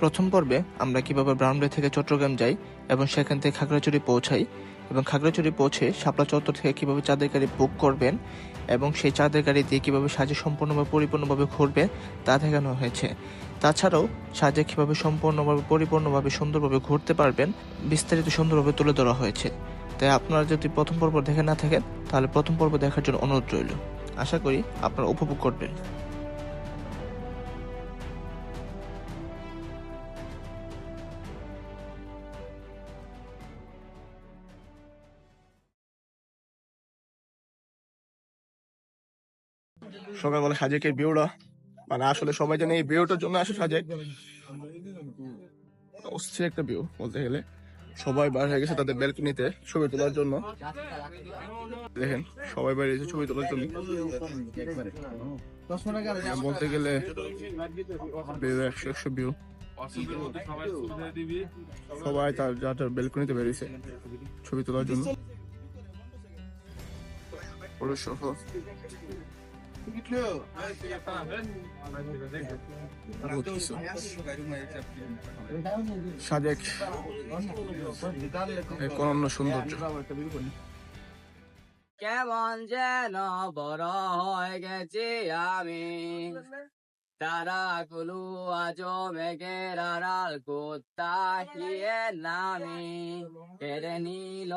প্রথম পর্বে আমরা কীভাবে ব্রাউনবে থেকে চট্টগ্রাম যাই এবং সেখান থেকে খাগড়াছড়ি পৌঁছাই এবং খাগড়াছড়ি পৌঁছে শাপলা চত্বর থেকে কীভাবে চাঁদের গাড়ি বুক করবেন এবং সেই চাঁদের গাড়ি দিয়ে কীভাবে সাজে সম্পূর্ণভাবে পরিপূর্ণভাবে ঘুরবে তা দেখানো হয়েছে। তাছাড়াও সাজে কীভাবে সম্পূর্ণভাবে পরিপূর্ণভাবে সুন্দরভাবে ঘুরতে পারবেন বিস্তারিত সুন্দরভাবে তুলে ধরা হয়েছে। তাই আপনারা যদি প্রথম পর্ব দেখে না থাকেন, তাহলে প্রথম পর্ব দেখার জন্য অনুরোধ রইল। আশা করি আপনারা উপভোগ করবেন। সকালবেলা সাজেকের ভিউটা মানে আসলে সবাই জানে এই ভিউটার জন্য আসে সাজেক অস্থির একটা ভিউ বলতে গেলে। সবাই বার হয়ে গেছে তাদের ব্যালকনিতে ছবি তোলার জন্য। দেখেন, সবাই বাইরে এসে ছবি তোলার জন্য। বলতে গেলে একশো একশো ভিউ সবাই তার যার যার ব্যালকনিতে বেরিয়েছে ছবি তোলার জন্য। পুরো শহর বহুত সাজেক এক অনন্য সৌন্দর্য। কেমন যেন বড় হয়ে গেছি আমি। তারা গুলো আজ মেঘের আড়াল কোথায় নামি। কেড়ে নিল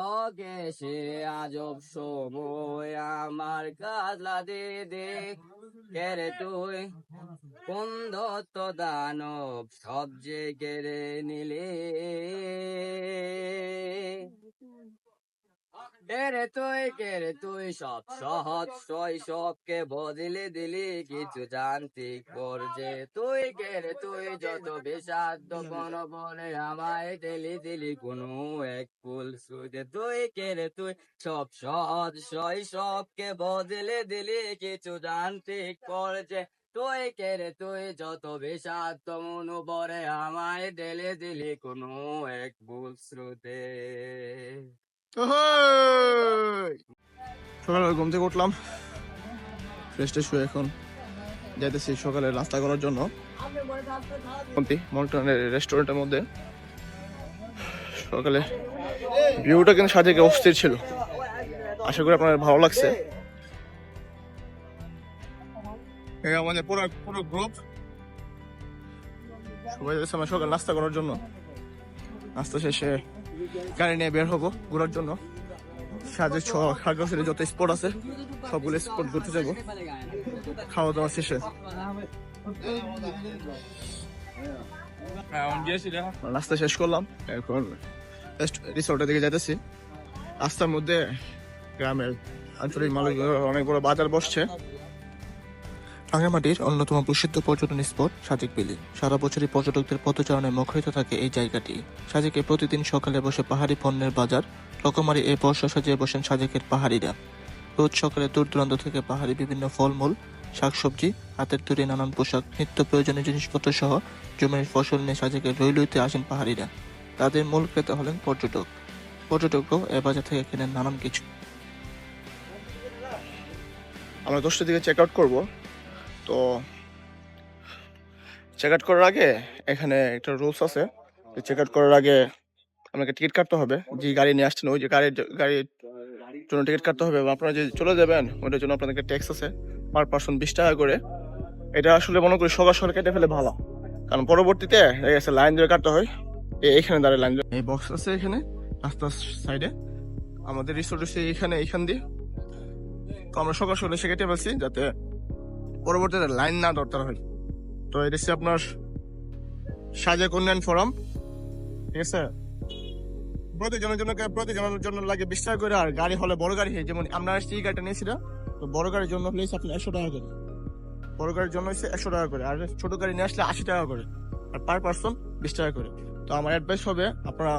সে আজব সময়, আমার কাজলা দিদি কেড়ে তুই? কোন দত্ত দানব সব যে কেড়ে নিলে? কেরে তুই কেরে তুই সব সহজ শৈশবকে বদলে দিলি, কিছু যান্ত্রিক পর্যে তুই কেরে তুই যত বিষাদ্য কোন বলে আমায় দিলি দিলি, কোনো এক ফুল সুদে। তুই তুই সব বদলে দিলি, কিছু যান্ত্রিক তুই তুই যত আমায় দিলি দিলি, কোনো এক ভুল শ্রুতে সকালে ঘুম থেকে উঠলাম। ফ্রেশ ট্রেশ হয়ে এখন যাইতেছি সকালে নাস্তা করার জন্য। মল্টনের রেস্টুরেন্টের মধ্যে। সকালে ভিউটা কিন্তু সাজেকে অস্থির ছিল। আশা করি আপনার ভালো লাগছে। আমাদের পুরো পুরো গ্রুপ সবাই যাচ্ছে আমরা সকালে নাস্তা করার জন্য। নাস্তা শেষে গাড়ি নিয়ে বের হব ঘোরার জন্য। সাজে ছ খাগড়াছড়ি যত স্পট আছে সবগুলো স্পট ঘুরতে যাব। খাওয়া দাওয়া শেষে রাস্তা শেষ করলাম। এখন রিসোর্টের দিকে যাইতেছি। রাস্তার মধ্যে গ্রামের আঞ্চলিক মানুষ অনেক বড় বাজার বসছে। রাঙামাটির অন্যতম প্রসিদ্ধ পর্যটন স্পট সাজেক বিলি সারা বছরই পর্যটকদের পথচারণায় মুখরিত থাকে এই জায়গাটি। সাজেকে প্রতিদিন সকালে বসে পাহাড়ি পণ্যের বাজার রকমারি এই বর্ষা সাজিয়ে বসেন সাজেকের পাহাড়িরা। রোজ সকালে দূর দূরান্ত থেকে পাহাড়ি বিভিন্ন ফলমূল, শাকসবজি, হাতের তৈরি নানান পোশাক, নিত্য প্রয়োজনীয় জিনিসপত্র সহ জমির ফসল নিয়ে সাজেকের রইলইতে আসেন পাহাড়িরা। তাদের মূল ক্রেতা হলেন পর্যটক। পর্যটকরাও এ বাজার থেকে কেনেন নানান কিছু। আমরা দশটার দিকে চেক আউট করব। তো চেক আউট করার আগে এখানে একটা রুলস আছে চেক আউট করার আগে আপনাকে টিকিট কাটতে হবে। যে গাড়ি নিয়ে আসছেন, ওই যে গাড়ির গাড়ির জন্য টিকিট কাটতে হবে আপনারা যে চলে যাবেন ওইটার জন্য আপনাদেরকে ট্যাক্স আছে পার পার্সন বিশ টাকা করে। এটা আসলে মনে করি সকাল সকাল কেটে ফেলে ভালো। কারণ পরবর্তীতে দেখা গেছে লাইন ধরে কাটতে হয় এইখানে দাঁড়িয়ে লাইন এই বক্স আছে এখানে, রাস্তার সাইডে আমাদের রিসোর্ট এইখানে এইখান দিয়ে। তো আমরা সকাল সকালে সে কেটে ফেলছি যাতে পরবর্তীতে লাইন না দরকার হয়। তো এটা হচ্ছে আপনার সাজেক উন্নয়ন ফোরাম। ঠিক আছে? প্রতিজনের জন্য প্রতিজনের জন্য লাগে বিশ টাকা করে, আর গাড়ি হলে বড় গাড়ি হয়। যেমন আসছি এই গাড়িটা নিয়েছিলাম তো বড় গাড়ির জন্য হলে আপনি একশো টাকা করে। বড় গাড়ির জন্য হচ্ছে একশো টাকা করে, আর ছোট গাড়ি নিয়ে আসলে আশি টাকা করে, আর পার পার্সন বিশ টাকা করে। তো আমার অ্যাডভাইস হবে, আপনারা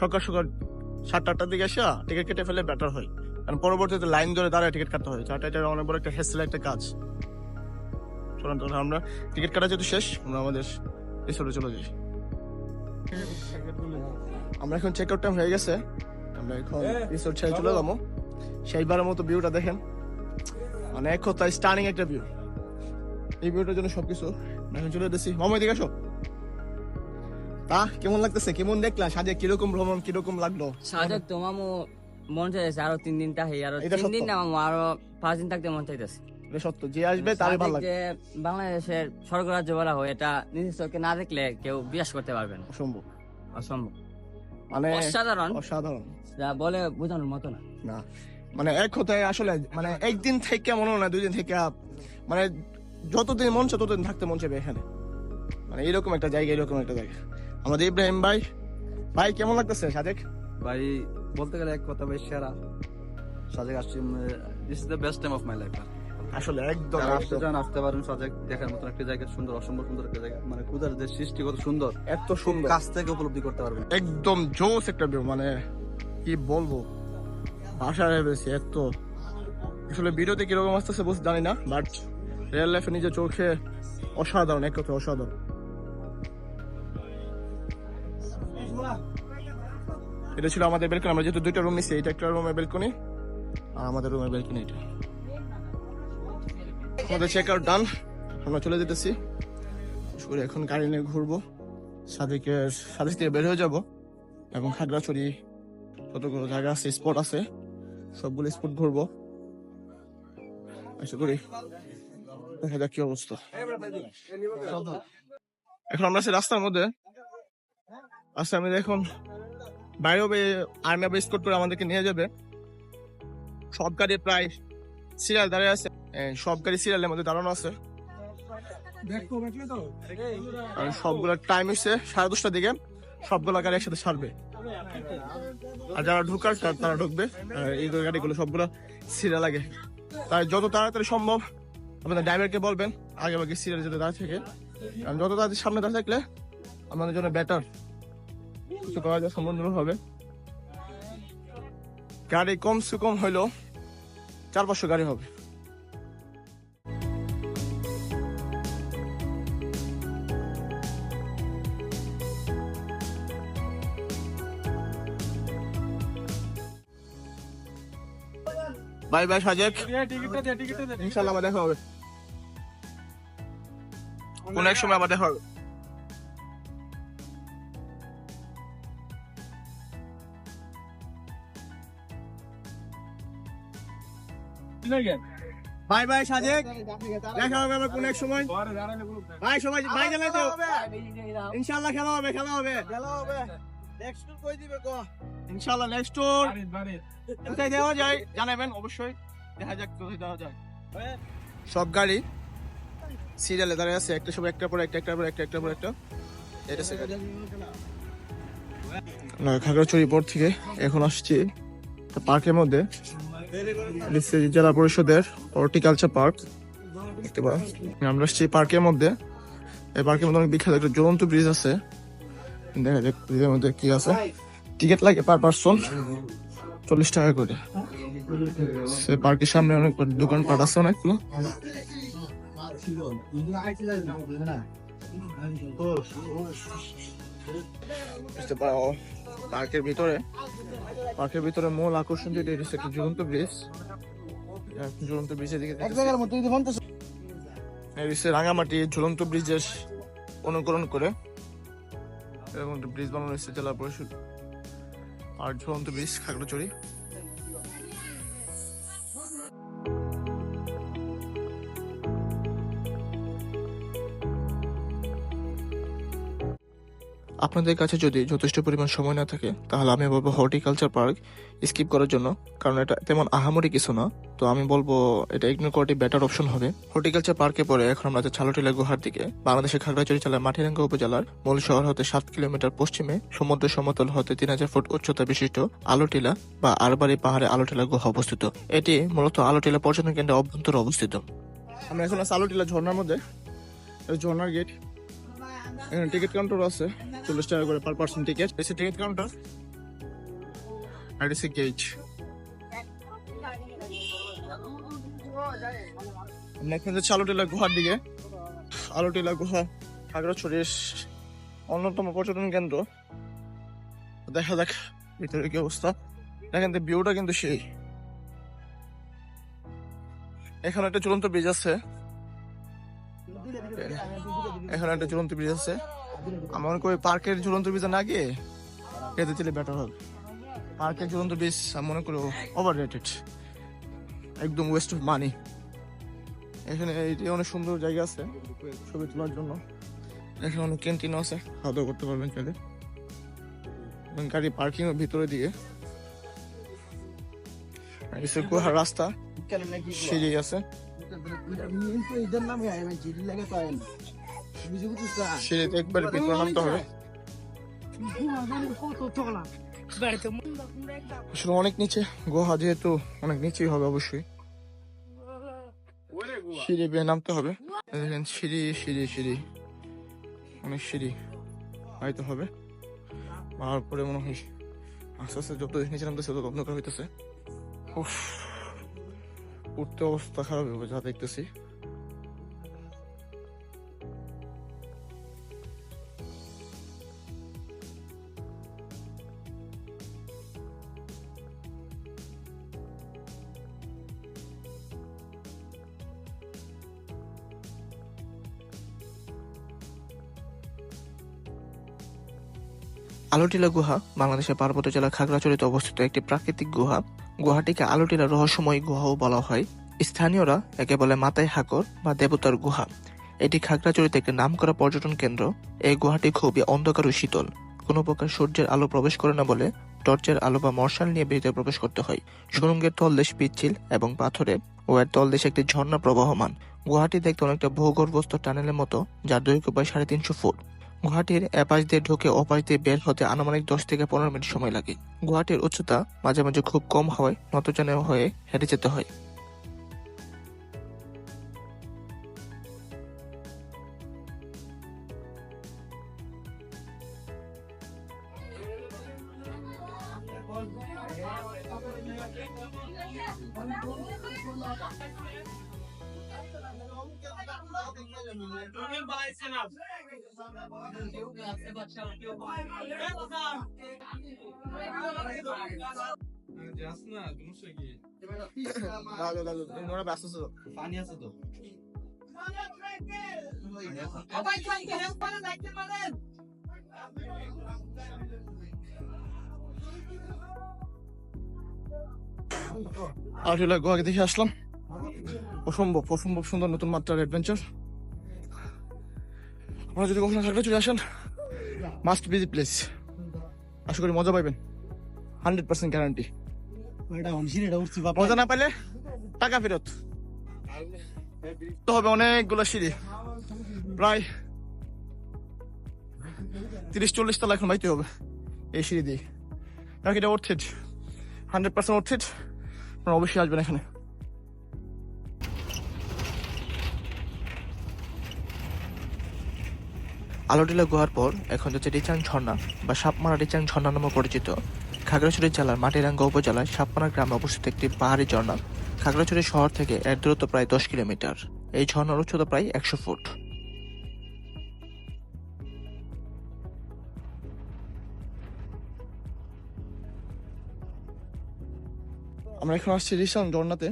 সকাল সকাল সাতটা আটটার দিকে এসে টিকিট কেটে ফেলে বেটার হয়। কারণ পরবর্তীতে লাইন ধরে দাঁড়ায় টিকিট কাটতে হয়। এটা অনেক বড় একটা হেসেল একটা কাজ। চলুন তাহলে আমরা টিকিট কাটা যেহেতু শেষ আমরা আমাদের রিসোর্টে চলে যাই। আমরা এখন চেক আউট টাইম হয়ে গেছে। আমরা এখন রিসোর্ট ছেড়ে চলে যাব। সেইবারের মতো ভিউটা দেখেন। মানে এক স্টার্নিং একটা ভিউ এই ভিউটার জন্য সবকিছু এখন চলে এসেছি মামা দিকে আসো। তা কেমন লাগতেছে? কেমন দেখলা? সাজে কীরকম ভ্রমণ কীরকম লাগল? সাজক তোমার মন চাইছে আরও তিন দিন থাকি আরও তিন দিন না মামু আরও পাঁচ দিন থাকতে মন চাইতেছে। সত্য যে আসবে তারই ভালো লাগবে। বাংলাদেশের স্বর্গরাজ্য বলা হয় এটা নিজের চোখে না দেখলে কেউ বিশ্বাস করতে পারবে না। অসম্ভব। অসম্ভব। মানে অসাধারণ। অসাধারণ। যা বলে বোঝানোর মতো না। না। মানে এক কথায় আসলে মানে একদিন থেকে মনে হয় না দুই দিন থেকে মানে যতদিন মন চায় ততদিন থাকতে মন চাইবে এখানে। মানে এরকম একটা জায়গা এরকম একটা জায়গা। আমাদের ইব্রাহিম ভাই ভাই কেমন লাগতেছে সাজেক ভাই বলতে গেলে এক কথা ভাই সেরা। সাজেক আসছি this is the best time of my life আসলে একদম যারা আসতে চান পারেন সাজেক দেখার মতন একটা জায়গা সুন্দর অসম্ভব সুন্দর একটা জায়গা। মানে কুদার যে সৃষ্টি কত সুন্দর এত সুন্দর। কাছ থেকে উপলব্ধি করতে পারবেন। একদম জোস একটা ভিউ মানে কি বলব? ভাষা ভেবেছি এত। আসলে ভিডিওতে কীরকম আসতেছে বুঝতে জানি না বাট রিয়েল লাইফে নিজের চোখে অসাধারণ এক কথা অসাধারণ। এটা ছিল আমাদের বেলকনি আমরা যেহেতু দুইটা রুম নিচ্ছি এটা একটা রুমের বেলকনি আর আমাদের রুমের বেলকনি এটা। আমাদের চেক আউট ডান আমরা চলে যেতেছি। সরে এখন গাড়ি নিয়ে ঘুরবো। সাদিকে সাদিক থেকে বের হয়ে যাব। এবং খাগড়াছড়ি কতগুলো জায়গা আছে স্পট আছে। সবগুলো স্পট ঘুরবো। আশা করি দেখা যাক কি অবস্থা। এখন আমরা আছি রাস্তার মধ্যে। রাস্তার মধ্যে এখন বাইরেও আর্মি স্কট করে আমাদেরকে নিয়ে যাবে। সব গাড়ি প্রায় সিরিয়াল দাঁড়িয়ে আছে। সব গাড়ি সিরিয়ালের মধ্যে দাঁড়ানো আছে। আর সবগুলো টাইম হচ্ছে সাড়ে দশটার দিকে। সবগুলো গাড়ি একসাথে ছাড়বে। আর যারা ঢুকার তারা- ঢুকবে। এই গাড়িগুলো সবগুলো সিরিয়াল লাগে তাই যত তাড়াতাড়ি সম্ভব আপনাদের ড্রাইভারকে বলবেন আগে আগে সিরিয়াল যেতে দাঁড়িয়ে থেকে। কারণ যত তাড়াতাড়ি সামনে দাঁড়িয়ে থাকলে আমাদের জন্য বেটার কিছু করা যায় সম্বন্ধ হবে। গাড়ি কমসে কম হইল চার পাঁচশো গাড়ি হবে। বাই বাই ইনশাল্লাহ দেখা হবে। কোন এক সময় আবার দেখা হবে। Bye bye Sajek. দেখা হবে। আবার কোন এক সময়। ভাই সবাই ভাই গেলে তো। ইনশাল্লাহ খেলা হবে খেলা হবে। খেলা হবে। নেক্সট টুর কই দিবে গো ইনশাল্লাহ নেক্সট টুর কোথায় দেওয়া যায় জানাবেন অবশ্যই। দেখা যাক কোথায় দেওয়া যায়। সব গাড়ি সিরিয়ালে দাঁড়িয়ে আছে একটা সব একটা পর একটা একটা পর একটা একটা পর একটা। এটা সে গাড়ি। না খাগড়াছড়ি পর থেকে এখন আসছি পার্কের মধ্যে। জেলা পরিষদের হর্টিকালচার পার্ক। দেখতে পাওয়া। আমরা আসছি পার্কের মধ্যে। এই পার্কের মধ্যে অনেক বিখ্যাত একটা জ্বলন্ত ব্রিজ আছে। দেখা যাক ব্রিজের মধ্যে কি আছে। টিকিট লাগে পার পার্সন। চল্লিশ টাকা করে। সে পার্কের সামনে অনেক দোকানপাট আছে অনেকগুলো। বুঝতে পারো। পার্কের ভিতরে পার্কের ভিতরে মূল আকর্ষণ যেটা এটা হচ্ছে একটা ঝুলন্ত ব্রিজ ঝুলন্ত ব্রিজের দিকে এক দেখতেছি। এই হচ্ছে রাঙামাটি ঝুলন্ত ব্রিজের অনুকরণ করে। এরকম একটা ব্রিজ বানানো হয়েছে জেলা পরিষদ। আর ঝুলন্ত ব্রিজ খাগড়াছড়ি। আপনাদের কাছে যদি যথেষ্ট পরিমাণ সময় না থাকে, তাহলে আমি বলব হর্টিকালচার পার্ক স্কিপ করার জন্য, কারণ এটা তেমন আহামরি কিছু না। তো আমি বলব এটা ইগনোর করাটি বেটার অপশন হবে। হর্টিকালচার পার্কে পরে এখন আমরা ছালটিলা গুহার দিকে, বাংলাদেশের খাগড়াছড়ি জেলার মাটিরাঙ্গা উপজেলার মূল শহর হতে সাত কিলোমিটার পশ্চিমে, সমুদ্র সমতল হতে তিন হাজার ফুট উচ্চতা বিশিষ্ট আলোটিলা বা আরবারি পাহাড়ে আলোটিলা গুহা অবস্থিত। এটি মূলত আলোটিলা পর্যটন কেন্দ্রে অভ্যন্তরে অবস্থিত। আমরা এখন আছি আলোটিলা ঝর্ণার মধ্যে। ঝর্ণার গেট এখানে টিকিট কাউন্টার আছে, চল্লিশ টাকা করে পার পার্সন টিকিট এসে টিকিট কাউন্টার আর এসে গেট এখন যাচ্ছি আলোটিলা গুহার দিকে। আলোটিলা গুহা খাগড়াছড়ির অন্যতম পর্যটন কেন্দ্র। দেখা যাক, ভিতরে কি অবস্থা। দেখেন ভিউটা কিন্তু সেই। এখানে একটা চূড়ান্ত ব্রিজ আছে। এখানে একটা ঝুলন্ত ব্রিজ আছে। আমার মনে করি পার্কের ঝুলন্ত ব্রিজে না গিয়ে এতে চলে বেটার হবে। পার্কের ঝুলন্ত ব্রিজ আমি মনে করি ওভার রেটেড একদম ওয়েস্ট অফ মানি এখানে এটি অনেক সুন্দর জায়গা আছে ছবি তোলার জন্য। এখানে অনেক ক্যান্টিনও আছে খাওয়া দাওয়া করতে পারবেন চাইলে। এবং গাড়ি পার্কিং এর ভিতরে দিয়ে। রাস্তা সিঁড়ি আছে। আসলে অনেক নিচে, গুহা যেহেতু অনেক নিচেই হবে অবশ্যই। সিঁড়ি বেয়ে নামতে হবে। দেখেন, সিঁড়ি সিঁড়ি সিঁড়ি। অনেক সিঁড়ি হয়তো হবে। তারপরে মনে হয় আস্তে আস্তে যত নিচে নামতেছে, তত অন্ধকার হইতেছে। উফ। উঠতে অবস্থা খারাপ হবে যা দেখতেছি। আলোটিলা গুহা, বাংলাদেশের পার্বত্য জেলা খাগড়াছড়িতে অবস্থিত একটি প্রাকৃতিক গুহা। গুহাটিকে আলোটিলা রহস্যময় গুহাও বলা হয়। স্থানীয়রা একে বলে মাতাই হাকর বা দেবতার গুহা। এটি খাগড়াছড়িতে একটি নামকরা পর্যটন কেন্দ্র। এই গুহাটি খুবই অন্ধকার ও শীতল। কোনো প্রকার সূর্যের আলো প্রবেশ করে না বলে টর্চের আলো বা মশাল নিয়ে ভিতরে প্রবেশ করতে হয়। সুরঙ্গের তলদেশ পিচ্ছিল এবং পাথরে ও এর তলদেশে একটি ঝর্ণা প্রবাহমান। গুহাটি দেখতে অনেকটা ভূগর্ভস্থ টানেলের মতো, যার দৈর্ঘ্য প্রায় সাড়ে তিনশো ফুট। গুহাটির এপাশ দিয়ে ঢুকে অপাশ দিয়ে বের হতে আনুমানিক দশ থেকে পনেরো মিনিট সময় লাগে। গুহাটির উচ্চতা মাঝে মাঝে খুব কম হওয়ায় নতজানে হয়ে হেঁটে যেতে হয়। তোমরা ব্যস্ত আছো পানি আছে তো আসলে গোয়াকে দেখে আসলাম। অসম্ভব অসম্ভব সুন্দর নতুন মাত্রার অ্যাডভেঞ্চার আপনারা যদি কখনো থাকলে চলে আসেন মাস্ট ভিজিট প্লেস আশা করি মজা পাইবেন। হান্ড্রেড পার্সেন্ট গ্যারান্টি মজা না পাইলে টাকা ফেরত। তো হবে অনেকগুলো সিঁড়ি। প্রায় তিরিশ চল্লিশ তলা এখন বাইতে হবে এই সিঁড়ি দিয়ে নাকি এটা ওর্থেড হান্ড্রেড পার্সেন্ট ওর্থেড আপনারা অবশ্যই আসবেন এখানে। আলোটিলা গুহার পর এখন যাচ্ছে রিচাং ঝর্ণা বা সাপমারা রিচাং ঝর্ণা নামে পরিচিত। খাগড়াছড়ি জেলার মাটিরাঙ্গা উপজেলায় সাপমারা গ্রামে অবস্থিত একটি পাহাড়ি ঝর্ণা। খাগড়াছড়ি শহর থেকে এর দূরত্ব প্রায় দশ কিলোমিটার। এই ঝর্ণার উচ্চতা প্রায় একশো ফুট। আমরা এখন আসছি রিসাং ঝর্ণাতে।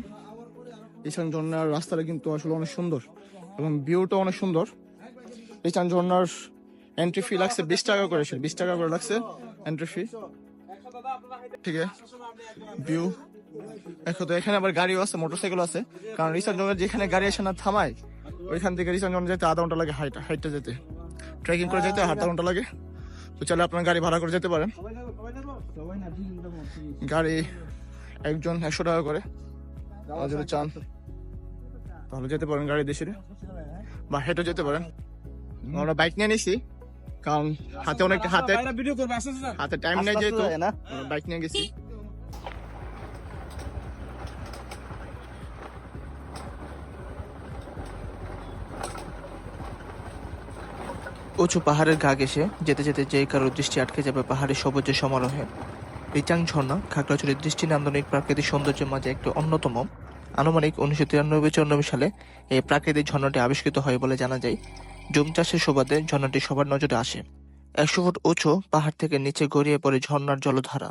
রিসাং ঝর্ণার রাস্তাটা কিন্তু আসলে অনেক সুন্দর এবং ভিউটা অনেক সুন্দর। রিসাং ঝর্ণার এন্ট্রি ফি লাগছে বিশ টাকা করে সে বিশ টাকা করে লাগছে এন্ট্রি ফি ঠিক আছে। ভিউ এখন তো এখানে আবার গাড়িও আছে মোটরসাইকেল আছে। কারণ রিসাং ঝর্ণার যেখানে গাড়ি এসে না থামায়, ওইখান থেকে রিসাং ঝর্ণা যেতে আধা ঘণ্টা লাগে হাইট হাইটটা যেতে। ট্রেকিং করে যেতে আধা ঘণ্টা লাগে। তো চলে আপনার গাড়ি ভাড়া করে যেতে পারেন। গাড়ি একজন একশো টাকা করে। যদি চান, তাহলে যেতে পারেন গাড়ি দেশে বা হেঁটে যেতে পারেন। আমরা বাইক নিয়ে নিছি কারণ হাতে অনেক হাতে ভিডিও করবে আসছে হাতে টাইম নেই যেহেতু বাইক নিয়ে গেছি। উঁচু পাহাড়ের গা ঘেসে যেতে যেতে যে কারোর দৃষ্টি আটকে যাবে পাহাড়ের সবুজ সমারোহে। রিচাং ঝর্ণা খাগড়াছড়ির দৃষ্টি নান্দনিক প্রাকৃতিক সৌন্দর্যের মাঝে একটি অন্যতম। আনুমানিক উনিশশো তিরানব্বই চুরানব্বই সালে এই প্রাকৃতিক ঝর্ণাটি আবিষ্কৃত হয় বলে জানা যায়। জুম চাষের সুবাদে ঝর্ণাটি সবার নজরে আসে। একশো ফুট উঁচু পাহাড় থেকে নিচে গড়িয়ে পড়ে ঝর্ণার জলধারা।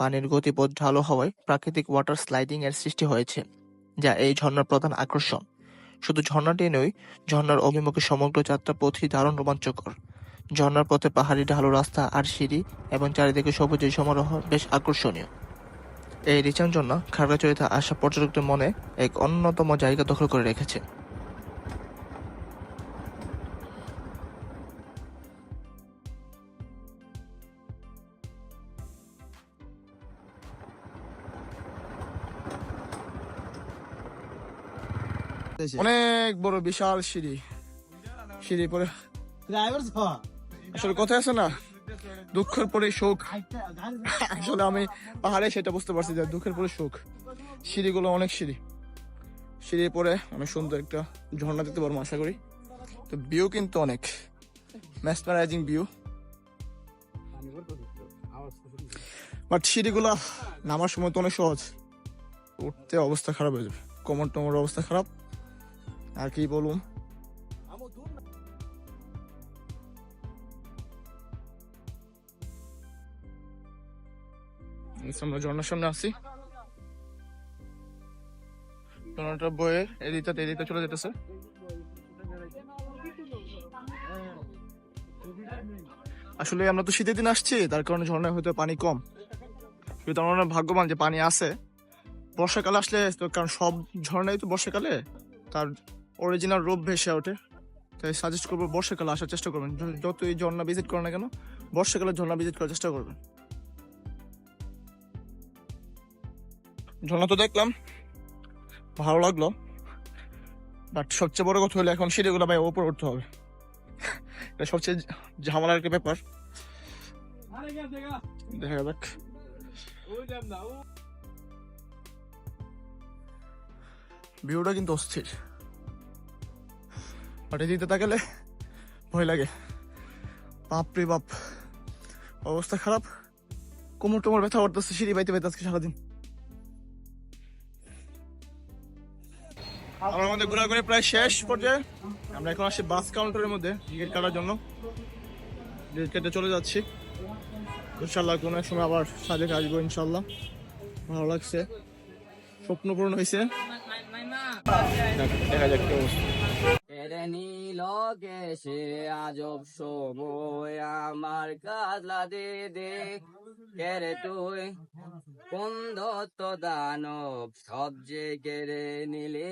পানির গতিপথ ঢালো হওয়ায় প্রাকৃতিক ওয়াটার স্লাইডিং এর সৃষ্টি হয়েছে, যা এই ঝর্ণার প্রধান আকর্ষণ। শুধু ঝর্ণাটি নয়, ঝর্ণার অভিমুখে সমগ্র যাত্রা পথই দারুণ রোমাঞ্চকর। ঝর্ণার পথে পাহাড়ি ঢালু রাস্তা, আর সিঁড়ি এবং চারিদিকে সবুজের সমারোহ বেশ আকর্ষণীয়। এই রিচাং ঝর্ণা খাগড়াছড়িতে আসা পর্যটকদের মনে এক অন্যতম জায়গা দখল করে রেখেছে। অনেক বড় বিশাল সিঁড়ি। সিঁড়ি পরে আসলে কথা আছে না? দুঃখের পরে সুখ। আসলে আমি পাহাড়ে সেটা বুঝতে পারছি যে দুঃখের পরে সুখ। সিঁড়িগুলো অনেক সিঁড়ি। সিঁড়ি পরে আমি সুন্দর একটা ঝর্ণা দেখতে পারব আশা করি। তো ভিউ কিন্তু অনেক। ম্যাসমারাইজিং ভিউ বাট সিঁড়িগুলা নামার সময় তো অনেক সহজ। উঠতে অবস্থা খারাপ হয়ে যাবে। কোমর টোমর অবস্থা খারাপ। আর কি বলুন? আমরা ঝর্ণার সামনে আসি ঝর্ণাটা বয়ে এদিকটা এদিকটা চলে যেতেছে। আসলে আমরা তো শীতের দিন আসছি, তার কারণে ঝর্ণায় হয়তো পানি কম। কিন্তু আমরা অনেক ভাগ্যবান যে পানি আছে। বর্ষাকালে আসলে তো, কারণ সব ঝর্ণাই তো বর্ষাকালে, তার অরিজিনাল রূপ ভেসে ওঠে। তাই সাজেস্ট করব বর্ষাকালে আসার চেষ্টা করবেন। য- যতই ঝর্ণা ভিজিট করেন না কেন, বর্ষাকালে ঝর্ণা ভিজিট করার চেষ্টা করবেন। ঝর্ণা তো দেখলাম, ভালো লাগল। বাট সবচেয়ে বড় কথা হলো এখন সিঁড়িগুলো ভাই ওপর উঠতে হবে। এটা সবচেয়ে ঝামেলার একটা ব্যাপার। দেখা যাক। ভিউটা কিন্তু অস্থির। বাট এদিকে তাকালে ভয় লাগে। বাপ রে বাপ। অবস্থা খারাপ। কোমর টোমর ব্যথা করতেছে, সিঁড়ি বাইতে বাইতে আজকে সারাদিন। আমরা আমাদের ঘোরাঘুরি প্রায় শেষ পর্যায়ে। আমরা এখন আসছি বাস কাউন্টারের মধ্যে, টিকিট কাটার জন্য। টিকিট কেটে চলে যাচ্ছি। ইনশাল্লাহ কোনো এক সময় আবার সাজেক আসব ইনশাল্লাহ ভালো লাগছে। স্বপ্ন পূরণ হয়েছে দেখা যাক কি অবস্থা। নিল সে আজব সময় আমার কাজলা দে কেরে তুই? কোন দত্ত দানব সব যে কেড়ে নিলে?